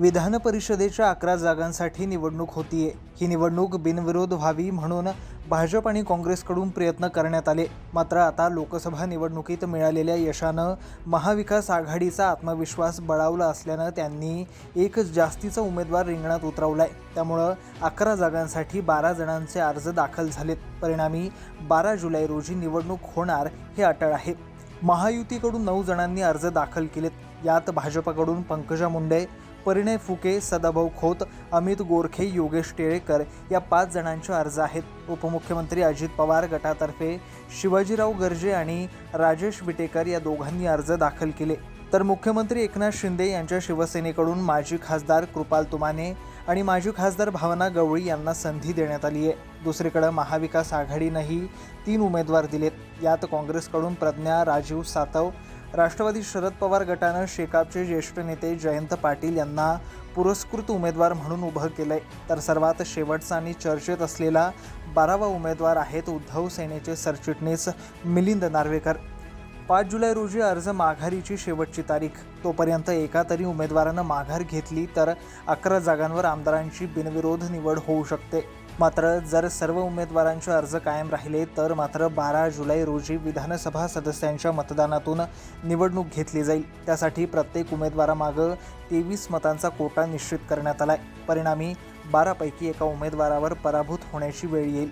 विधान परिषदेच्या अकरा जागांसाठी निवडणूक होतीये. ही निवडणूक बिनविरोध व्हावी म्हणून भाजप आणि काँग्रेसकडून प्रयत्न करण्यात आले. मात्र आता लोकसभा निवडणुकीत मिळालेल्या यशानं महाविकास आघाडीचा आत्मविश्वास बळावला असल्यानं त्यांनी एक जास्तीचा उमेदवार रिंगणात उतरवलाय. त्यामुळं अकरा जागांसाठी बारा जणांचे अर्ज दाखल झालेत. परिणामी बारा जुलै रोजी निवडणूक होणार हे अटळ आहे. महायुतीकडून नऊ जणांनी अर्ज दाखल केलेत. यात भाजपकडून पंकजा मुंडे परिणय फुके सदाभाऊ खोत अमित गोरखे योगेश टिळेकर या पाच जणांचे अर्ज आहेत. उपमुख्यमंत्री अजित पवार गटातर्फे शिवाजीराव गर्जे आणि राजेश विटेकर या दोघांनी अर्ज दाखल केले. तर मुख्यमंत्री एकनाथ शिंदे यांच्या शिवसेनेकडून माजी खासदार कृपाल तुमाने आणि माजी खासदार भावना गवळी यांना संधी देण्यात आली आहे. दुसरीकडे महाविकास आघाडीनंही तीन उमेदवार दिलेत. यात काँग्रेसकडून प्रज्ञा राजीव सातव राष्ट्रवादी शरद पवार गटानं शेकापचे ज्येष्ठ नेते जयंत पाटील यांना पुरस्कृत उमेदवार म्हणून उभं केलंय. तर सर्वात शेवटचा आणि चर्चेत असलेला बारावा उमेदवार आहेत उद्धव सेनेचे सरचिटणीस मिलिंद नार्वेकर. पाच जुलै रोजी अर्ज माघारीची शेवटची तारीख. तोपर्यंत एका तरी उमेदवारानं माघार घेतली तर अकरा जागांवर आमदारांची बिनविरोध निवड होऊ शकते. मात्र जर सर्व उमेदवारांचे अर्ज कायम राहिले तर मात्र बारा जुलै रोजी विधानसभा सदस्यांच्या मतदानातून निवडणूक घेतली जाईल. त्यासाठी प्रत्येक उमेदवारामागं तेवीस मतांचा कोटा निश्चित करण्यात आलाय. परिणामी बारापैकी एका उमेदवारावर पराभूत होण्याची वेळ येईल.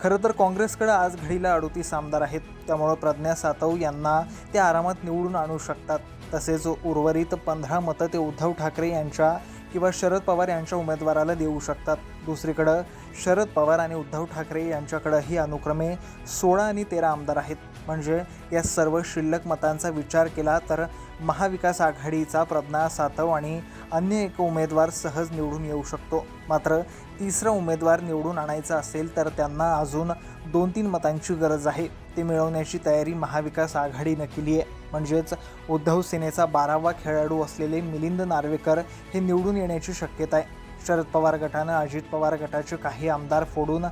खरं तर काँग्रेसकडे आज घडीला अडोतीस आमदार आहेत. त्यामुळं प्रज्ञा सातव यांना ते आरामात निवडून आणू शकतात. तसेच उर्वरित पंधरा मतं ते उद्धव ठाकरे यांच्या किंवा शरद पवार यांच्या उमेदवाराला देऊ शकतात. दुसरीकडं शरद पवार आणि उद्धव ठाकरे यांच्याकडंही अनुक्रमे सोळा आणि तेरा आमदार आहेत. म्हणजे या सर्व शिल्लक मतांचा विचार केला तर महाविकास आघाडीचा प्रज्ञा सातव आणि अन्य एक उमेदवार सहज निवडून येऊ शकतो. मात्र तिसरा उमेदवार निवडून आणायचा असेल तर त्यांना अजून दोन तीन मतांची गरज आहे. ते मिळवण्याची तयारी महाविकास आघाडीनं केली आहे. म्हणजेच उद्धव सेनेचा बारावा खेळाडू असलेले मिलिंद नार्वेकर हे निवडून येण्याची शक्यता आहे. शरद पवार गटानं अजित पवार गटाचे काही आमदार फोडून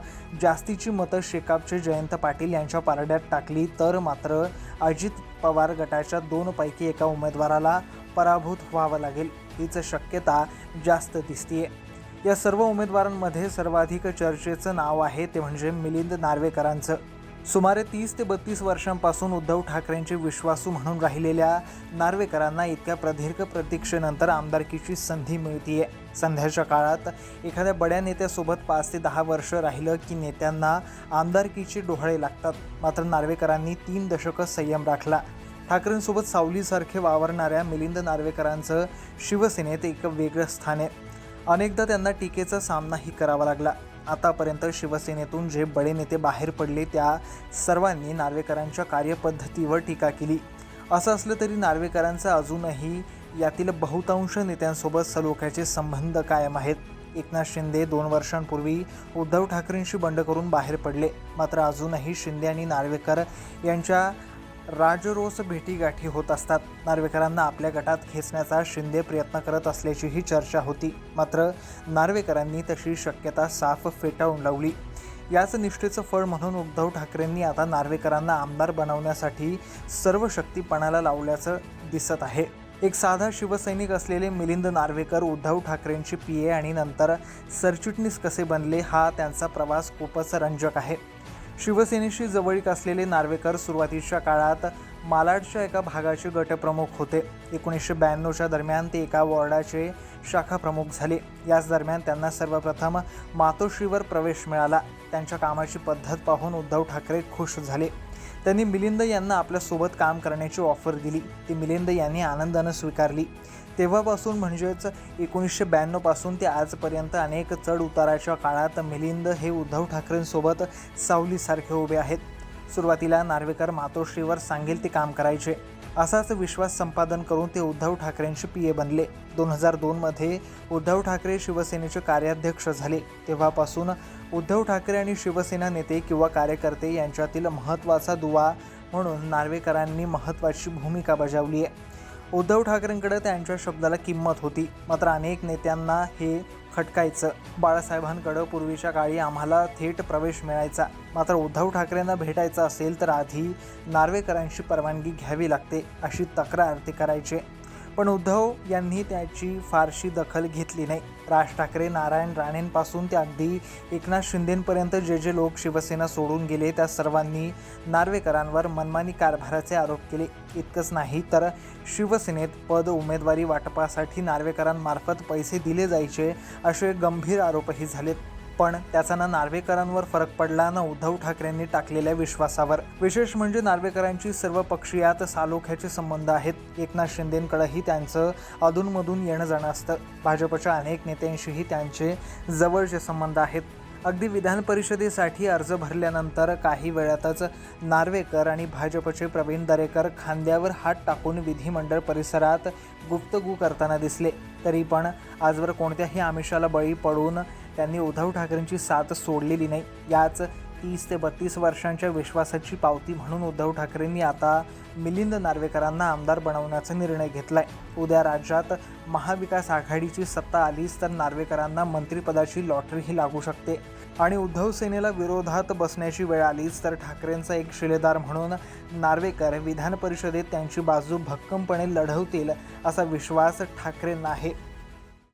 जास्तीची मतं शेकापचे जयंत पाटील यांच्या पारड्यात टाकली तर मात्र अजित पवार गटाच्या दोनपैकी एका उमेदवाराला पराभूत व्हावं लागेल हीच शक्यता जास्त दिसतीये. या सर्व उमेदवारांमध्ये सर्वाधिक चर्चेचं नाव आहे ते म्हणजे मिलिंद नार्वेकरांचं. सुमारे तीस ते बत्तीस वर्षांपासून उद्धव ठाकरेंचे विश्वासू म्हणून राहिलेल्या नार्वेकरांना इतक्या प्रदीर्घ प्रतीक्षेनंतर आमदारकीची संधी मिळतीये. संध्याच्या काळात एखाद्या बड्या नेत्यासोबत पाच ते दहा वर्ष राहिलं की नेत्यांना आमदारकीचे डोहळे लागतात. मात्र नार्वेकरांनी तीन दशकं संयम राखला. ठाकरेंसोबत सावलीसारखे वावरणाऱ्या मिलिंद नार्वेकरांचं शिवसेनेत एक वेगळं स्थान आहे. अनेकदा त्यांना टीकेचा सामनाही करावा लागला. आतापर्यंत शिवसेनेतून जे बडे नेते बाहेर पडले त्या सर्वांनी नार्वेकरांच्या कार्यपद्धतीवर टीका केली. असं असलं तरी नार्वेकरांचं अजूनही यातील बहुतांश नेत्यांसोबत सलोख्याचे संबंध कायम आहेत. एकनाथ शिंदे दोन वर्षांपूर्वी उद्धव ठाकरेंशी बंड करून बाहेर पडले. मात्र अजूनही शिंदे आणि नार्वेकर यांच्या राजरोस भेटीगाठी होत असतात. नार्वेकरांना आपल्या गटात खेचण्याचा शिंदे प्रयत्न करत असल्याचीही चर्चा होती. मात्र नार्वेकरांनी तशी शक्यता साफ फेटाळून लावली. याच निष्ठेचं फळ म्हणून उद्धव ठाकरेंनी आता नार्वेकरांना आमदार बनवण्यासाठी सर्व शक्तीपणाला लावल्याचं दिसत आहे. एक साधा शिवसैनिक असलेले मिलिंद नार्वेकर उद्धव ठाकरेंची पी ए आणि नंतर सरचिटणीस कसे बनले हा त्यांचा प्रवास खूपच रंजक आहे. शिवसेनेशी जवळीक असलेले नार्वेकर सुरुवातीच्या काळात मालाडच्या एका भागाचे गटप्रमुख होते. एकोणीसशे ब्याण्णवच्या दरम्यान ते एका वॉर्डाचे शाखा प्रमुख झाले. याच दरम्यान त्यांना सर्वप्रथम मातोश्रीवर प्रवेश मिळाला. त्यांच्या कामाची पद्धत पाहून उद्धव ठाकरे खुश झाले. त्यांनी मिलिंद यांना आपल्यासोबत काम करण्याची ऑफर दिली. ती मिलिंद यांनी आनंदानं स्वीकारली. तेव्हापासून म्हणजेच एकोणीसशे ब्याण्णवपासून ते आजपर्यंत अनेक चढ उताराच्या काळात मिलिंद हे उद्धव ठाकरेंसोबत सावलीसारखे उभे आहेत. सुरुवातीला नार्वेकर मातोश्रीवर सांगेल ते काम करायचे. असाच विश्वास संपादन करून ते उद्धव ठाकरेंचे पी ए बनले. दोन हजार दोनमध्ये उद्धव ठाकरे शिवसेनेचे कार्याध्यक्ष झाले. तेव्हापासून उद्धव ठाकरे आणि शिवसेना नेते किंवा कार्यकर्ते यांच्यातील महत्त्वाचा दुवा म्हणून नार्वेकरांनी महत्त्वाची भूमिका बजावली आहे. उद्धव ठाकरेंकडे त्यांच्या शब्दाला किंमत होती. मात्र अनेक नेत्यांना हे खटकायचं. बाळासाहेबांकडं पूर्वीच्या काळी आम्हाला थेट प्रवेश मिळायचा. मात्र उद्धव ठाकरेंना भेटायचं असेल तर आधी नार्वेकरांची परवानगी घ्यावी लागते अशी तक्रार ते करायचे. पण उद्धव यांनी त्याची फारशी दखल घेतली नाही. राज ठाकरे नारायण राणेंपासून ते अगदी एकनाथ शिंदेंपर्यंत जे जे लोक शिवसेना सोडून गेले त्या सर्वांनी नार्वेकरांवर मनमानी कारभाराचे आरोप केले. इतकंच नाही तर शिवसेनेत पद उमेदवारी वाटपासाठी नार्वेकरांमार्फत पैसे दिले जायचे असे गंभीर आरोपही झालेत. पण त्याचा ना नार्वेकरांवर फरक पडला ना उद्धव ठाकरेंनी टाकलेल्या विश्वासावर. विशेष म्हणजे नार्वेकरांची सर्व पक्षीयात सालोख्याचे संबंध आहेत. एकनाथ शिंदेंकडेही त्यांचं अधूनमधून येणं जाणं असतं. भाजपच्या अनेक नेत्यांशीही त्यांचे जवळचे संबंध आहेत. अगदी विधान परिषदेसाठी अर्ज भरल्यानंतर काही वेळातच नार्वेकर आणि भाजपचे प्रवीण दरेकर खांद्यावर हात टाकून विधिमंडळ परिसरात गुप्तगू करताना दिसले. तरी पण आजवर कोणत्याही आमिषाला बळी पडून त्यांनी उद्धव ठाकरेंची साथ सोडलेली नाही. याच तीस ते बत्तीस वर्षांच्या विश्वासाची पावती म्हणून उद्धव ठाकरेंनी आता मिलिंद नार्वेकरांना आमदार बनवण्याचा निर्णय घेतलाय. उद्या राज्यात महाविकास आघाडीची सत्ता आलीच तर नार्वेकरांना मंत्रिपदाची लॉटरीही लागू शकते. आणि उद्धव सेनेला विरोधात बसण्याची वेळ आलीच तर ठाकरेंचा एक शिलेदार म्हणून नार्वेकर विधान परिषदेत त्यांची बाजू भक्कमपणे लढवतील असा विश्वास ठाकरेंना आहे.